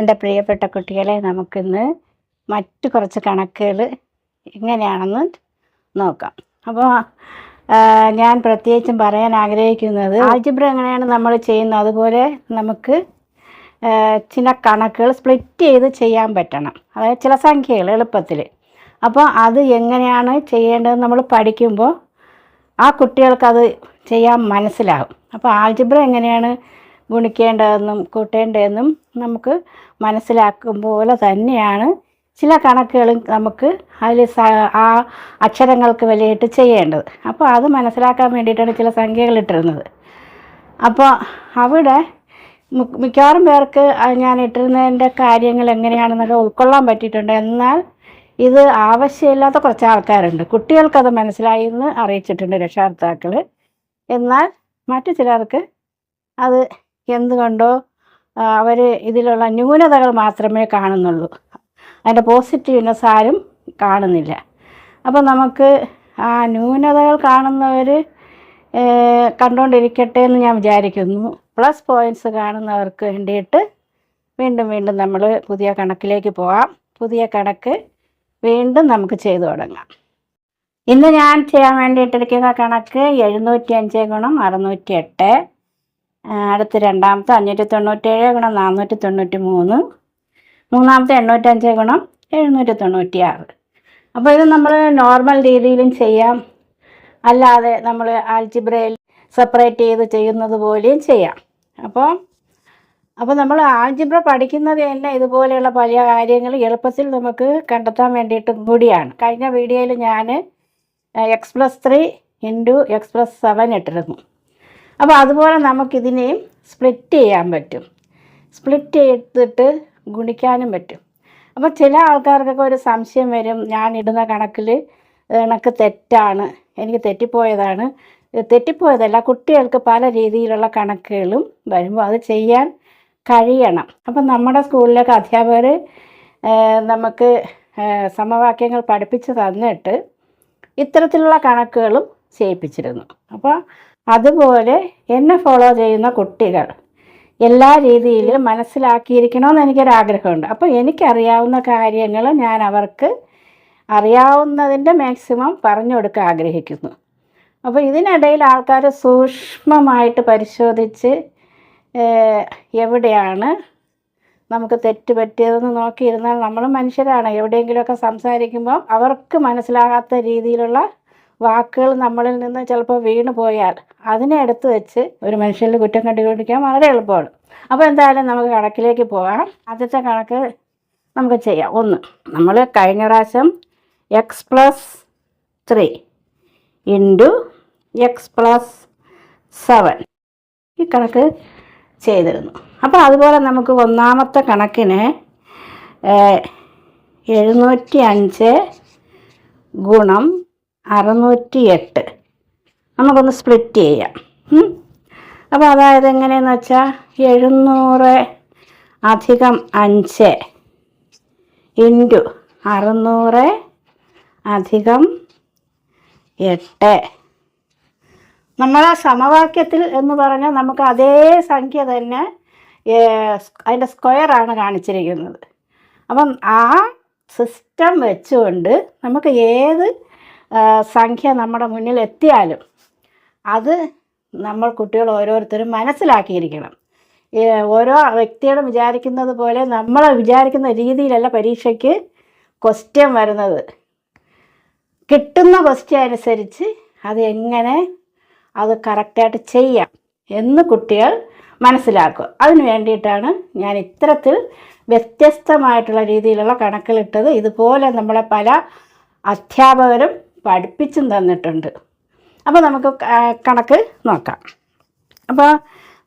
എന്റെ പ്രിയപ്പെട്ട കുട്ടികളെ നമുക്കിന്ന് മറ്റ് കുറച്ച് കണക്കുകൾ എങ്ങനെയാണെന്ന് നോക്കാം. അപ്പോൾ ഞാൻ പ്രത്യേകിച്ചും പറയാൻ ആഗ്രഹിക്കുന്നത് ആൾജിബ്ര എങ്ങനെയാണ് നമ്മൾ ചെയ്യുന്നത്? അതുപോലെ നമുക്ക് ചില കണക്കുകൾ സ്പ്ലിറ്റ് ചെയ്ത് ചെയ്യാൻ പറ്റണം. അതായത് ചില സംഖ്യകൾ എളുപ്പത്തിൽ. അപ്പോൾ അത് എങ്ങനെയാണ് ചെയ്യേണ്ടതെന്ന് നമ്മൾ പഠിക്കുമ്പോൾ ആ കുട്ടികൾക്കത് ചെയ്യാൻ മനസ്സിലാകും. അപ്പോൾ ആൾജിബ്ര എങ്ങനെയാണ് ഗുണിക്കേണ്ടതെന്നും കൂട്ടേണ്ടതെന്നും നമുക്ക് മനസ്സിലാക്കും പോലെ തന്നെയാണ് ചില കണക്കുകളും നമുക്ക് അതിൽ ആ അക്ഷരങ്ങൾക്ക് വിലയിട്ട് ചെയ്യേണ്ടത്. അപ്പോൾ അത് മനസ്സിലാക്കാൻ വേണ്ടിയിട്ടാണ് ചില സംഖ്യകൾ ഇട്ടിരുന്നത്. അപ്പോൾ അവിടെ മിക്കവാറും പേർക്ക് ഞാൻ ഇട്ടിരുന്നതിന്റെ കാര്യങ്ങൾ എങ്ങനെയാണെന്നൊക്കെ ഉൾക്കൊള്ളാൻ പറ്റിയിട്ടുണ്ട്. എന്നാൽ ഇത് ആവശ്യമില്ലാത്ത കുറച്ച് ആൾക്കാരുണ്ട്. കുട്ടികൾക്കത് മനസ്സിലായി എന്ന് അറിയിച്ചിട്ടുണ്ട് രക്ഷാകർത്താക്കൾ എന്നാൽ മറ്റു ചിലർക്ക് അത് എന്തുകൊണ്ടോ അവർ ഇതിലുള്ള ന്യൂനതകൾ മാത്രമേ കാണുന്നുള്ളൂ. അതിന്റെ പോസിറ്റീവ്നെസ് ആരും കാണുന്നില്ല. അപ്പോൾ നമുക്ക് ആ ന്യൂനതകൾ കാണുന്നവർ കണ്ടുകൊണ്ടിരിക്കട്ടെ എന്ന് ഞാൻ വിചാരിക്കുന്നു. പ്ലസ് പോയിന്റ്സ് കാണുന്നവർക്ക് വേണ്ടിയിട്ട് വീണ്ടും വീണ്ടും നമ്മൾ പുതിയ കണക്കിലേക്ക് പോകാം പുതിയ കണക്ക് വീണ്ടും നമുക്ക് ചെയ്തു തുടങ്ങാം. ഇന്ന് ഞാൻ ചെയ്യാൻ വേണ്ടിയിട്ടിരിക്കുന്ന കണക്ക് എഴുന്നൂറ്റി അഞ്ച് ഗുണം അറുന്നൂറ്റി എട്ട് അടുത്ത് രണ്ടാമത്തെ അഞ്ഞൂറ്റി തൊണ്ണൂറ്റേഴ് ഗുണം നാനൂറ്റി തൊണ്ണൂറ്റി മൂന്ന് മൂന്നാമത്തെ എണ്ണൂറ്റഞ്ച് ഗുണം എഴുന്നൂറ്റി തൊണ്ണൂറ്റി ആറ് അപ്പോൾ ഇത് നമ്മൾ നോർമൽ രീതിയിലും ചെയ്യാം. അല്ലാതെ നമ്മൾ ആൽജിബ്രയിൽ സെപ്പറേറ്റ് ചെയ്ത് ചെയ്യുന്നത് പോലെയും ചെയ്യാം. അപ്പോൾ അപ്പോൾ നമ്മൾ ആൽജിബ്ര പഠിക്കുന്നത് തന്നെ ഇതുപോലെയുള്ള പല കാര്യങ്ങൾ എളുപ്പത്തിൽ നമുക്ക് കണ്ടെത്താൻ വേണ്ടിയിട്ടും കൂടിയാണ്. കഴിഞ്ഞ വീഡിയോയിൽ ഞാൻ X plus three into X plus seven ഇട്ടിരുന്നു. അപ്പോൾ അതുപോലെ നമുക്കിതിനെയും സ്പ്ലിറ്റ് ചെയ്യാൻ പറ്റും. സ്പ്ലിറ്റ് ചെയ്തിട്ട് ഗുണിക്കാനും പറ്റും. അപ്പോൾ ചില ആൾക്കാർക്കൊക്കെ ഒരു സംശയം വരും ഞാൻ ഇടുന്ന കണക്കിൽ കണക്ക് തെറ്റാണ് എനിക്ക് തെറ്റിപ്പോയതാണ്. തെറ്റിപ്പോയതല്ല കുട്ടികൾക്ക് പല രീതിയിലുള്ള കണക്കുകളും വരുമ്പോൾ അത് ചെയ്യാൻ കഴിയണം. അപ്പം നമ്മുടെ സ്കൂളിലൊക്കെ അധ്യാപകർ നമുക്ക് സമവാക്യങ്ങൾ പഠിപ്പിച്ച് തന്നിട്ട് ഇത്തരത്തിലുള്ള കണക്കുകളും ചെയ്യിപ്പിച്ചിരുന്നു. അപ്പോൾ അതുപോലെ എന്നെ ഫോളോ ചെയ്യുന്ന കുട്ടികൾ എല്ലാ രീതിയിലും മനസ്സിലാക്കിയിരിക്കണമെന്ന് എനിക്കൊരാഗ്രഹമുണ്ട്. അപ്പോൾ എനിക്കറിയാവുന്ന കാര്യങ്ങൾ ഞാൻ അവർക്ക് അറിയാവുന്നതിന്റെ മാക്സിമം പറഞ്ഞു കൊടുക്കാൻ ആഗ്രഹിക്കുന്നു. അപ്പോൾ ഇതിനിടയിൽ ആൾക്കാർ സൂക്ഷ്മമായിട്ട് പരിശോധിച്ച് എവിടെയാണ് നമുക്ക് തെറ്റ് പറ്റിയതെന്ന് നോക്കിയിരുന്നാൽ നമ്മൾ മനുഷ്യരാണ്. എവിടെയെങ്കിലുമൊക്കെ സംസാരിക്കുമ്പോൾ അവർക്ക് മനസ്സിലാകാത്ത രീതിയിലുള്ള വാക്കുകൾ നമ്മളിൽ നിന്ന് ചിലപ്പോൾ വീണ് പോയാൽ അതിനെ എടുത്ത് വെച്ച് ഒരു മനുഷ്യരിൽ കുറ്റം കണ്ടുപിടിക്കാൻ വളരെ എളുപ്പമാണ്. അപ്പോൾ എന്തായാലും നമുക്ക് കണക്കിലേക്ക് പോകാം ആദ്യത്തെ കണക്ക് നമുക്ക് ചെയ്യാം. ഒന്ന് നമ്മൾ കഴിഞ്ഞ പ്രാവശ്യം X plus three into X plus seven ഈ കണക്ക് ചെയ്തിരുന്നു. അപ്പോൾ അതുപോലെ നമുക്ക് ഒന്നാമത്തെ കണക്കിന് എഴുന്നൂറ്റി അഞ്ച് ഗുണം അറുന്നൂറ്റി എട്ട് നമുക്കൊന്ന് സ്പ്ലിറ്റ് ചെയ്യാം. അപ്പോൾ അതായത് എങ്ങനെയെന്ന് വെച്ചാൽ എഴുന്നൂറ് അധികം അഞ്ച് ഇന്റു അറുന്നൂറ് അധികം എട്ട്. നമ്മൾ ആ സമവാക്യത്തിൽ എന്ന് പറഞ്ഞാൽ നമുക്ക് അതേ സംഖ്യ തന്നെ അതിന്റെ സ്ക്വയറാണ് കാണിച്ചിരിക്കുന്നത്. അപ്പം ആ സിസ്റ്റം വെച്ചുകൊണ്ട് നമുക്ക് ഏത് സംഖ്യ നമ്മുടെ മുന്നിൽ എത്തിയാലും അത് നമ്മൾ കുട്ടികൾ ഓരോരുത്തരും മനസ്സിലാക്കിയിരിക്കണം. ഓരോ വ്യക്തികളും വിചാരിക്കുന്നത് പോലെ നമ്മൾ വിചാരിക്കുന്ന രീതിയിലല്ല പരീക്ഷയ്ക്ക് ക്വസ്റ്റ്യൻ വരുന്നത്. കിട്ടുന്ന ക്വസ്റ്റ്യൻ അനുസരിച്ച് അത് എങ്ങനെ അത് കറക്റ്റായിട്ട് ചെയ്യാം എന്ന് കുട്ടികൾ മനസ്സിലാക്കുക. അതിന് വേണ്ടിയിട്ടാണ് ഞാൻ ഇത്തരത്തിൽ വ്യത്യസ്തമായിട്ടുള്ള രീതിയിലുള്ള കണക്കിലിട്ടത്. ഇതുപോലെ നമ്മളെ പല അധ്യാപകരും പഠിപ്പിച്ചും തന്നിട്ടുണ്ട്. അപ്പോൾ നമുക്ക് കണക്ക് നോക്കാം. അപ്പോൾ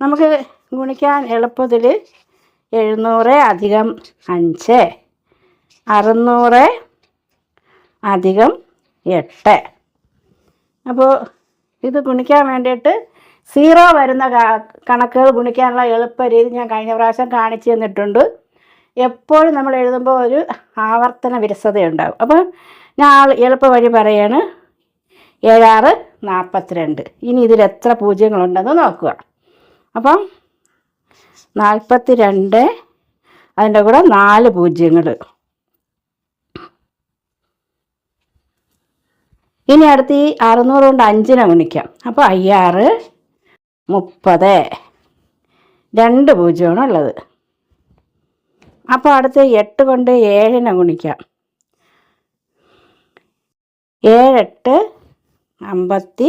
നമുക്ക് ഗുണിക്കാൻ എളുപ്പത്തിൽ എഴുന്നൂറ് അധികം അഞ്ച് അറുന്നൂറ് അധികം എട്ട്. അപ്പോൾ ഇത് ഗുണിക്കാൻ വേണ്ടിയിട്ട് സീറോ വരുന്ന കണക്കുകൾ ഗുണിക്കാനുള്ള എളുപ്പ രീതി ഞാൻ കഴിഞ്ഞ പ്രാവശ്യം കാണിച്ചു തന്നിട്ടുണ്ട്. എപ്പോഴും നമ്മൾ എഴുതുമ്പോൾ ഒരു ആവർത്തന വിരസതയുണ്ടാകും അപ്പോൾ ഞാൻ എളുപ്പ വഴി പറയാണ്. ഏഴാറ് നാൽപ്പത്തിരണ്ട് ഇനി ഇതിൽ എത്ര പൂജ്യങ്ങളുണ്ടെന്ന് നോക്കുക. അപ്പം നാൽപ്പത്തി രണ്ട് അതിന്റെ കൂടെ നാല് പൂജ്യങ്ങൾ ഇനി അടുത്ത് ഈ അറുന്നൂറ് കൊണ്ട് അഞ്ചിനെ ഗുണിക്കാം. അപ്പോൾ അയ്യാറ് മുപ്പത്. രണ്ട് പൂജ്യമാണുള്ളത്. അപ്പോൾ അടുത്ത് എട്ട് കൊണ്ട് ഏഴിനെ ഗുണിക്കാം. ഏഴെട്ട് അമ്പത്തി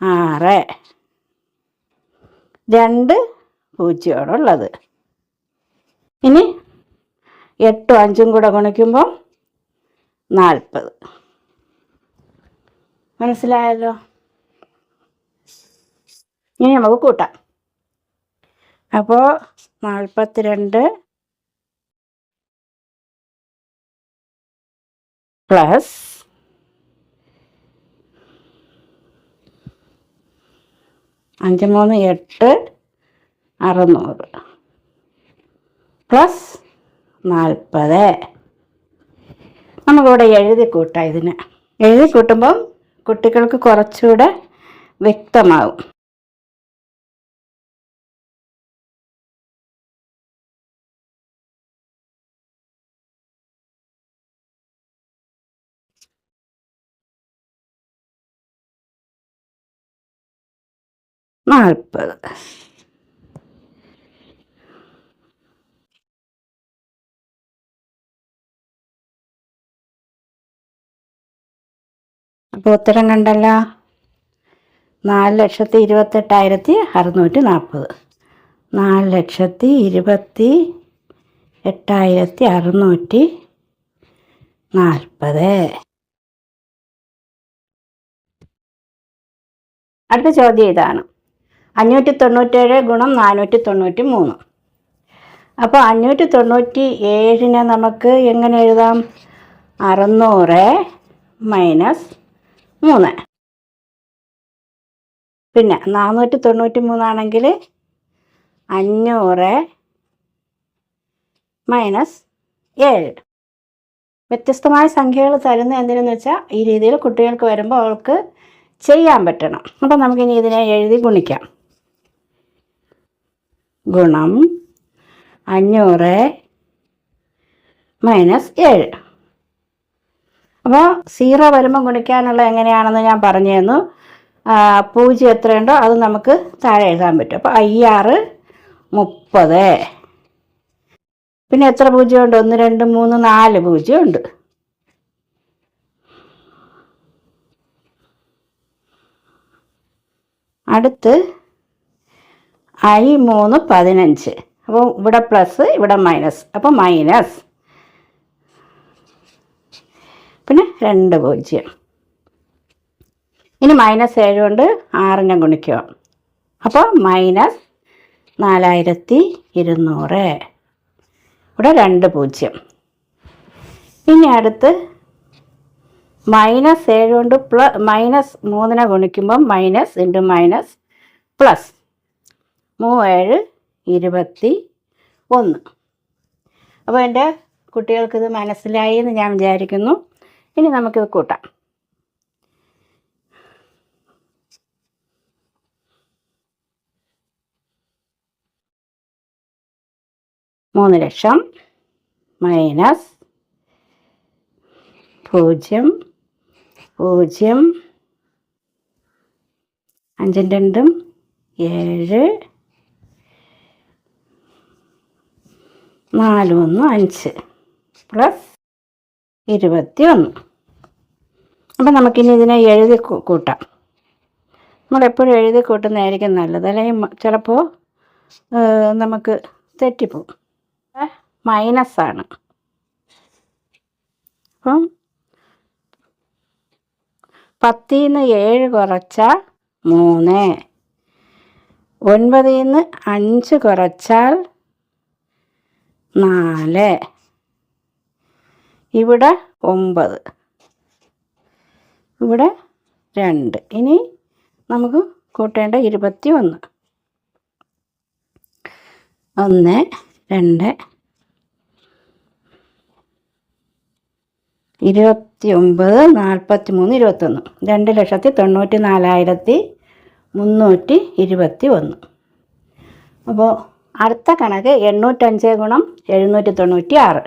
ആറ്. രണ്ട് പൂജ്യമാണുള്ളത് ഇനി എട്ടും അഞ്ചും കൂടെ ഗുണിക്കുമ്പോൾ നാൽപ്പത്. മനസ്സിലായല്ലോ? ഇനി നമുക്ക് കൂട്ടാം. അപ്പോൾ നാൽപ്പത്തിരണ്ട് പ്ലസ് അഞ്ച് മൂന്ന് എട്ട് അറുന്നൂറ്. പ്ലസ് നാൽപ്പത്. നമുക്കിവിടെ എഴുതി കൂട്ടാം ഇതിന്. എഴുതി കൂട്ടുമ്പം കുട്ടികൾക്ക് കുറച്ചുകൂടെ വ്യക്തമാവും. നാൽപ്പത്. അപ്പോൾ ഉത്തരം കണ്ടല്ലോ? നാല് ലക്ഷത്തി ഇരുപത്തെട്ടായിരത്തി അറുന്നൂറ്റി നാൽപ്പത്. നാല് ലക്ഷത്തി ഇരുപത്തി എട്ടായിരത്തി അറുന്നൂറ്റി നാൽപ്പത്. അടുത്ത ചോദ്യം ഇതാണ്. അഞ്ഞൂറ്റി തൊണ്ണൂറ്റേഴ് ഗുണം നാനൂറ്റി തൊണ്ണൂറ്റി മൂന്ന് അപ്പോൾ അഞ്ഞൂറ്റി തൊണ്ണൂറ്റി ഏഴിനെ നമുക്ക് എങ്ങനെ എഴുതാം? അറുന്നൂറ് മൈനസ് മൂന്ന്. പിന്നെ നാനൂറ്റി തൊണ്ണൂറ്റി മൂന്നാണെങ്കിൽ അഞ്ഞൂറ് മൈനസ് ഏഴ്. വ്യത്യസ്തമായ സംഖ്യകൾ തരുന്ന എന്തിനെന്ന് വെച്ചാൽ ഈ രീതിയിൽ കുട്ടികൾക്ക് വരുമ്പോൾ അവൾക്ക് ചെയ്യാൻ പറ്റണം. അപ്പം നമുക്കിനി ഇതിനെ എഴുതി ഗുണിക്കാം. ഗുണം അഞ്ഞൂറ് മൈനസ് ഏഴ്. അപ്പോൾ സീറോ വരുമ്പം ഗുണിക്കാനുള്ള എങ്ങനെയാണെന്ന് ഞാൻ പറഞ്ഞു തന്നു പൂജ്യം എത്രയുണ്ടോ അത് നമുക്ക് താഴെ എഴുതാൻ പറ്റും. അപ്പോൾ അയ്യാറ് മുപ്പത്. പിന്നെ എത്ര പൂജ്യമുണ്ട് ഒന്ന് രണ്ട് മൂന്ന് നാല് പൂജ്യമുണ്ട് അടുത്ത് ഐ മൂന്ന് പതിനഞ്ച്. അപ്പോൾ ഇവിടെ പ്ലസ് ഇവിടെ മൈനസ് അപ്പോൾ മൈനസ് പിന്നെ രണ്ട് പൂജ്യം. ഇനി മൈനസ് ഏഴ് കൊണ്ട് ആറിനെ ഗുണിക്കുക. അപ്പോൾ മൈനസ് നാലായിരത്തി ഇരുന്നൂറ്. ഇവിടെ രണ്ട് പൂജ്യം. ഇനി അടുത്ത് മൈനസ് ഏഴ് കൊണ്ട് പ്ല മൈനസ് മൂന്നിനെ ഗുണിക്കുമ്പോൾ മൈനസ് ഇന്റു മൈനസ് പ്ലസ് മൂവേഴ് ഇരുപത്തി ഒന്ന്. അപ്പോൾ എന്റെ കുട്ടികൾക്കിത് മനസ്സിലായി എന്ന് ഞാൻ വിചാരിക്കുന്നു. ഇനി നമുക്കിത് കൂട്ടാം. മൂന്ന് ലക്ഷം മൈനസ് പൂജ്യം പൂജ്യം അഞ്ചും രണ്ടും ഏഴ് നാലും ഒന്ന് അഞ്ച്. പ്ലസ് ഇരുപത്തി ഒന്ന് അപ്പം നമുക്കിനി ഇതിനെ എഴുതി കൂട്ടാം. നമ്മളെപ്പോഴും എഴുതി കൂട്ടുന്നതായിരിക്കും നല്ലത്. അല്ലെങ്കിൽ ചിലപ്പോൾ നമുക്ക് തെറ്റിപ്പോവും. മൈനസ് ആണ് അപ്പം പത്തിൽ നിന്ന് ഏഴ് കുറച്ചാൽ മൂന്ന്. ഒൻപതിൽ നിന്ന് അഞ്ച് കുറച്ചാൽ നാല്. ഇവിടെ ഒമ്പത്. ഇവിടെ രണ്ട്. ഇനി നമുക്ക് കൂട്ടേണ്ട ഇരുപത്തി ഒന്ന് ഒന്ന് രണ്ട്. ഇരുപത്തി ഒമ്പത് നാൽപ്പത്തി മൂന്ന് ഇരുപത്തൊന്ന്. രണ്ട് ലക്ഷത്തി തൊണ്ണൂറ്റി നാലായിരത്തി മുന്നൂറ്റി ഇരുപത്തി ഒന്ന് അപ്പോൾ അടുത്ത കണക്ക് എണ്ണൂറ്റഞ്ച് ഗുണം എഴുന്നൂറ്റി തൊണ്ണൂറ്റി ആറ്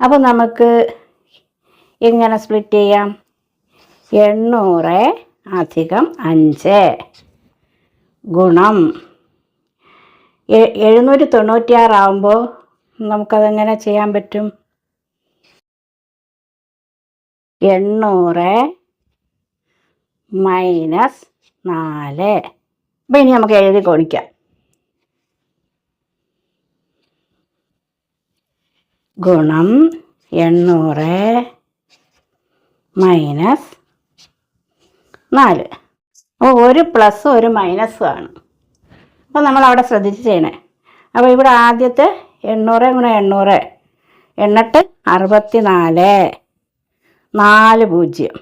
അപ്പോൾ നമുക്ക് എങ്ങനെ സ്പ്ലിറ്റ് ചെയ്യാം. എണ്ണൂറ് അധികം അഞ്ച് ഗുണം എഴുന്നൂറ്റി തൊണ്ണൂറ്റി ആറാവുമ്പോൾ നമുക്കതെങ്ങനെ ചെയ്യാൻ പറ്റും? എണ്ണൂറ് മൈനസ് നാല്. അപ്പം ഇനി നമുക്ക് എഴുതി കൊടുക്കാം ഗുണം എണ്ണൂറ് മൈനസ് നാല്. അപ്പോൾ ഒരു പ്ലസ് ഒരു മൈനസും ആണ്. അപ്പോൾ നമ്മൾ അവിടെ ശ്രദ്ധിച്ച് ചെയ്യണേ. അപ്പോൾ ഇവിടെ ആദ്യത്തെ എണ്ണൂറ് ഗുണം എണ്ണൂറ്. എണ്ണിട്ട് അറുപത്തി നാല് നാല് പൂജ്യം.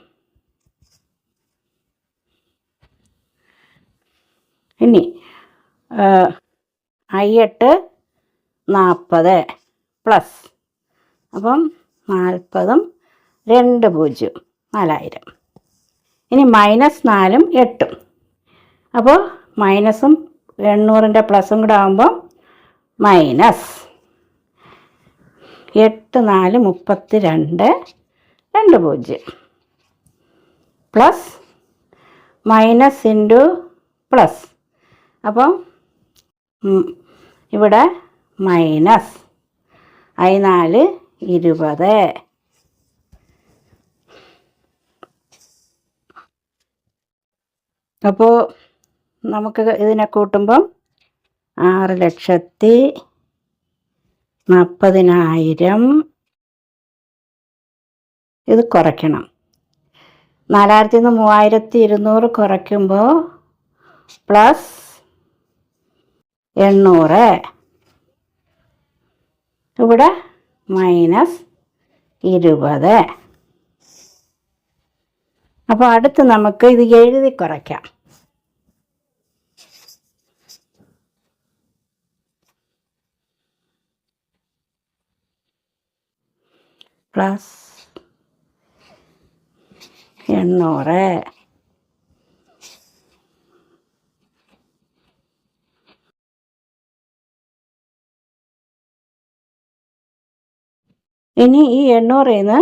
ഇനി അയ്യെട്ട് നാൽപ്പത് പ്ലസ് അപ്പം നാൽപ്പതും രണ്ട് പൂജ്യം നാലായിരം. ഇനി മൈനസ് നാലും എട്ടും. അപ്പോൾ മൈനസും എണ്ണൂറിന്റെ പ്ലസും കൂടെ ആകുമ്പോൾ മൈനസ് എട്ട് നാല് മുപ്പത്തി രണ്ട് രണ്ട് പൂജ്യം. Plus minus into plus. അപ്പോൾ ഇവിടെ മൈനസ്. ഐ നാല് ഇരുപത്. അപ്പോൾ നമുക്ക് ഇതിനെ കൂട്ടുമ്പം ആറ് ലക്ഷത്തി നാൽപ്പതിനായിരം ഇത് കുറയ്ക്കണം. നാലായിരത്തി നിന്ന് മൂവായിരത്തി ഇരുന്നൂറ് കുറയ്ക്കുമ്പോൾ പ്ലസ് എണ്ണൂറ്. ഇവിടെ മൈനസ് ഇരുപത്. അപ്പോൾ അടുത്ത് നമുക്ക് ഇത് എഴുതി കുറയ്ക്കാം. പ്ലസ് എണ്ണൂറ്. ഇനി ഈ എണ്ണൂറിൽ നിന്ന്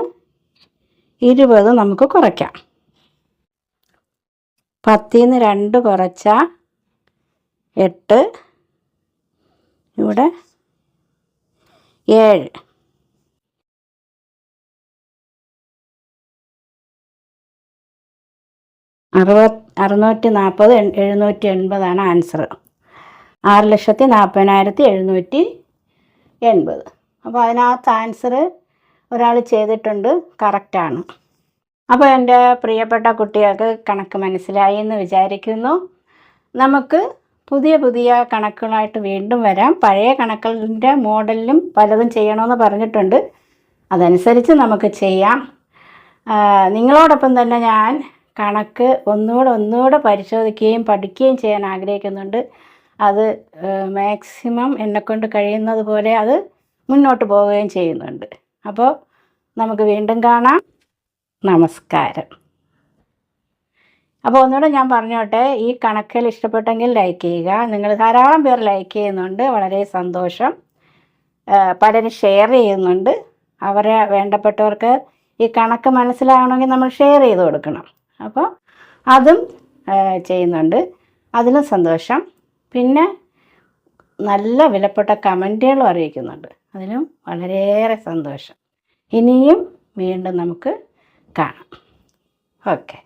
ഇരുപത് നമുക്ക് കുറയ്ക്കാം. പത്തിൽ നിന്ന് രണ്ട് കുറച്ച എട്ട്. ഇവിടെ ഏഴ്. അറുപത് അറുന്നൂറ്റി നാൽപ്പത് എഴുന്നൂറ്റി എൺപതാണ് ആൻസർ ആറ് ലക്ഷത്തി നാൽപ്പതിനായിരത്തി എഴുന്നൂറ്റി എൺപത്. അപ്പോൾ അതിനകത്ത് ആൻസർ ഒരാൾ ചെയ്തിട്ടുണ്ട് കറക്റ്റാണ് അപ്പോൾ എന്റെ പ്രിയപ്പെട്ട കുട്ടികൾക്ക് കണക്ക് മനസ്സിലായി എന്ന് വിചാരിക്കുന്നു. നമുക്ക് പുതിയ പുതിയ കണക്കുകളായിട്ട് വീണ്ടും വരാം. പഴയ കണക്കുകളുടെ മോഡലിലും പലതും ചെയ്യണമെന്ന് പറഞ്ഞിട്ടുണ്ട്. അതനുസരിച്ച് നമുക്ക് ചെയ്യാം. നിങ്ങളോടൊപ്പം തന്നെ ഞാൻ കണക്ക് ഒന്നുകൂടെ ഒന്നുകൂടെ പരിശോധിക്കുകയും പഠിക്കുകയും ചെയ്യാൻ ആഗ്രഹിക്കുന്നുണ്ട്. അത് മാക്സിമം എന്നെക്കൊണ്ട് കഴിയുന്നത് പോലെ അത് മുന്നോട്ട് പോവുകയും ചെയ്യുന്നുണ്ട്. അപ്പോൾ നമുക്ക് വീണ്ടും കാണാം. നമസ്കാരം. അപ്പോൾ ഒന്നുകൂടെ ഞാൻ പറഞ്ഞോട്ടെ ഈ കണക്കുകൾ ഇഷ്ടപ്പെട്ടെങ്കിൽ ലൈക്ക് ചെയ്യുക. നിങ്ങൾ ധാരാളം പേർ ലൈക്ക് ചെയ്യുന്നുണ്ട്. വളരെ സന്തോഷം. പലരും ഷെയർ ചെയ്യുന്നുണ്ട്. അവരെ വേണ്ടപ്പെട്ടവർക്ക് ഈ കണക്ക് മനസ്സിലാവണമെങ്കിൽ നമ്മൾ ഷെയർ ചെയ്ത് കൊടുക്കണം. അപ്പോൾ അതും ചെയ്യുന്നുണ്ട്. അതിലും സന്തോഷം. പിന്നെ നല്ല വിലപ്പെട്ട കമന്റുകളും അറിയിക്കുന്നുണ്ട്. അതിലും വളരെയേറെ സന്തോഷം. ഇനിയും വീണ്ടും നമുക്ക് കാണാം. ഓക്കെ.